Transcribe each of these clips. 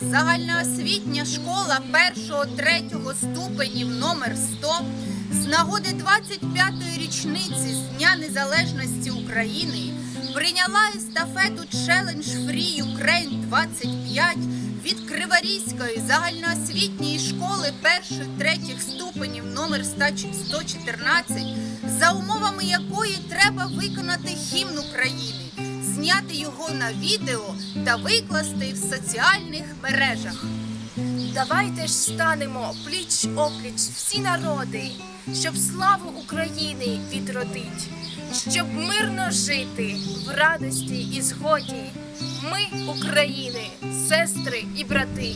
Загальноосвітня школа 1-3 ступенів номер 100 з нагоди 25-ї річниці з Дня Незалежності України прийняла естафету Challenge Free Ukraine 25 від Криворізької загальноосвітньої школи 1-3 ступенів номер 114, за умовами якої треба виконати гімн України зняти його на відео та викласти в соціальних мережах. Давайте ж станемо пліч опліч всі народи, щоб славу України відродить, щоб мирно жити в радості і згоді. Ми, України, сестри і брати.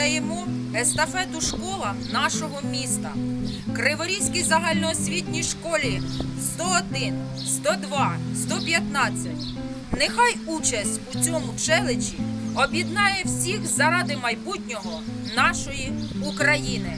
Передаємо естафету школам нашого міста. Криворізькій загальноосвітній школі 101, 102, 115. Нехай участь у цьому челеджі об'єднає всіх заради майбутнього нашої України.